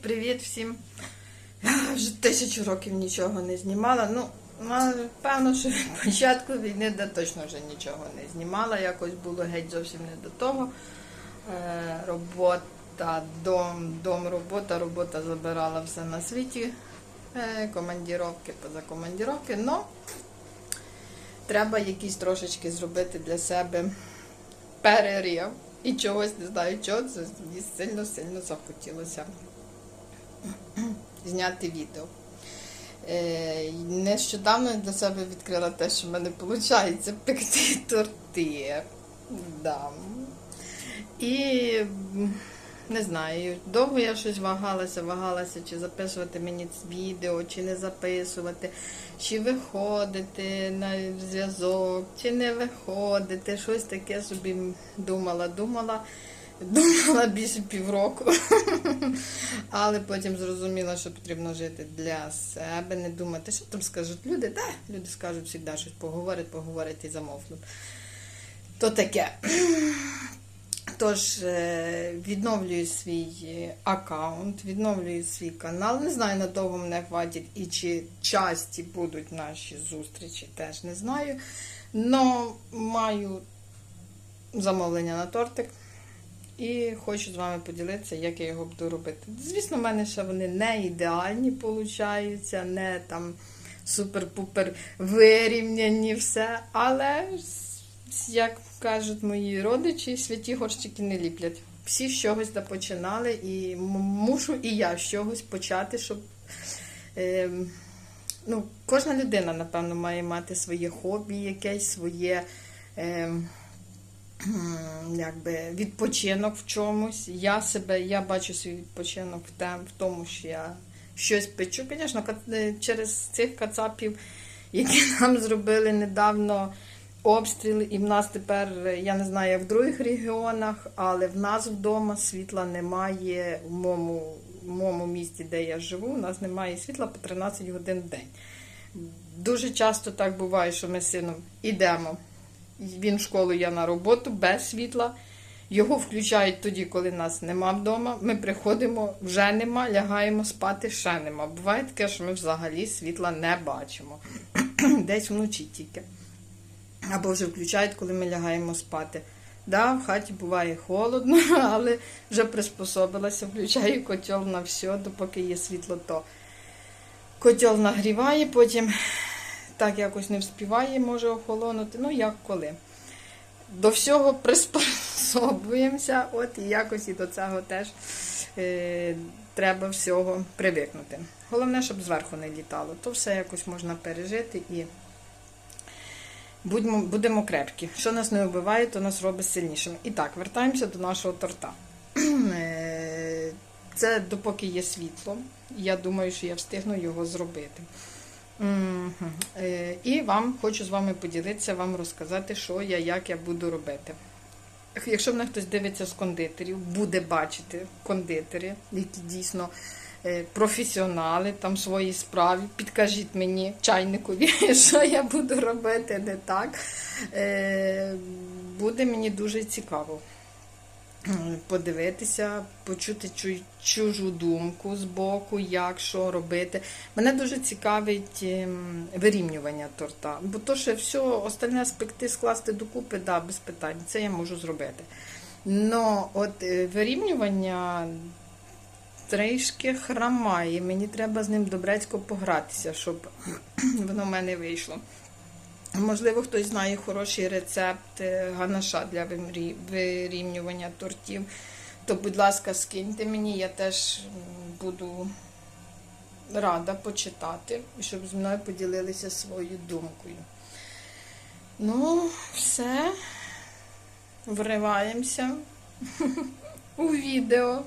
Привіт всім. Я вже тисячу років нічого не знімала. Ну, певно, що від початку війни де точно вже нічого не знімала. Якось було геть зовсім не до того. Е, робота, дом, дом, робота, робота забирала все на світі. Е, командіровки поза командіровки. Но треба якісь трошечки зробити для себе перерив. І чогось не знаю, чого це мені сильно-сильно захотілося зняти відео. Е, нещодавно для себе відкрила те, що в мене виходить пекти торти. Да. І не знаю, довго я щось вагалася, вагалася, чи записувати мені це відео, чи не записувати, чи виходити на зв'язок, чи не виходити. Щось таке собі думала, думала. Думала більше півроку, але потім зрозуміла, що потрібно жити для себе, не думати, що там скажуть люди. Та, люди скажуть завжди щось поговорять, поговорять і замовкнуть. То таке. Тож, е, відновлюю свій е, аккаунт, відновлюю свій канал. Не знаю, надовго мене хватить і чи часті будуть наші зустрічі, теж не знаю. Но маю замовлення на тортик. І хочу з вами поділитися, як я його буду робити. Звісно, в мене ще вони не ідеальні получаються, не там супер-пупер вирівняні все. Але, як кажуть мої родичі, святі горщики не ліплять. Всі з чогось починали, і мушу і я з чогось почати, щоб. Е, ну, Кожна людина, напевно, має мати своє хобі, якесь своє. Е, якби відпочинок в чомусь. Я себе, я бачу свій відпочинок в, тому, що я щось печу. Звісно, через цих кацапів, які нам зробили недавно обстріли, і в нас тепер, я не знаю, як в других регіонах, але в нас вдома світла немає в моєму, в моєму місті, де я живу, у нас немає світла по 13 годин в день. Дуже часто так буває, що ми з сином йдемо. Він в школу, я на роботу без світла. Його включають тоді, коли нас нема вдома. Ми приходимо, вже нема, лягаємо спати, ще нема. Буває таке, що ми взагалі світла не бачимо. Десь вночі тільки. Або вже включають, коли ми лягаємо спати. Да, в хаті буває холодно, але вже приспособилася, включаю котел на все, допоки є світло, то котел нагріває, потім так якось не вспіває, може охолонути. Ну, як коли. До всього приспособуємося, от і якось і до цього теж е, треба всього привикнути. Головне, щоб зверху не літало. То все якось можна пережити і будемо, будемо крепкі. Що нас не вбиває, то нас робить сильнішими. І так, вертаємося до нашого торта. Е, це допоки є світло. Я думаю, що я встигну його зробити. Угу. І вам хочу з вами поділитися, вам розказати, що я, як я буду робити. Якщо мене хтось дивиться з кондитерів, буде бачити кондитери, які дійсно е, професіонали там в своїй справі, підкажіть мені, чайникові, що я буду робити не так. Е, буде мені дуже цікаво подивитися, почути чужу думку з боку, як що робити. Мене дуже цікавить ем, вирівнювання торта. Бо то, що все остальне спекти, скласти докупи, да, без питань, це я можу зробити. Но от е, вирівнювання трішки храмає. Мені треба з ним добрецько погратися, щоб воно в мене вийшло. Можливо, хтось знає хороший рецепт е, ганаша для вирівнювання тортів. То, будь ласка, скиньте мені, я теж буду рада почитати, щоб зі мною поділилися своєю думкою. Ну, все, вриваємося у відео.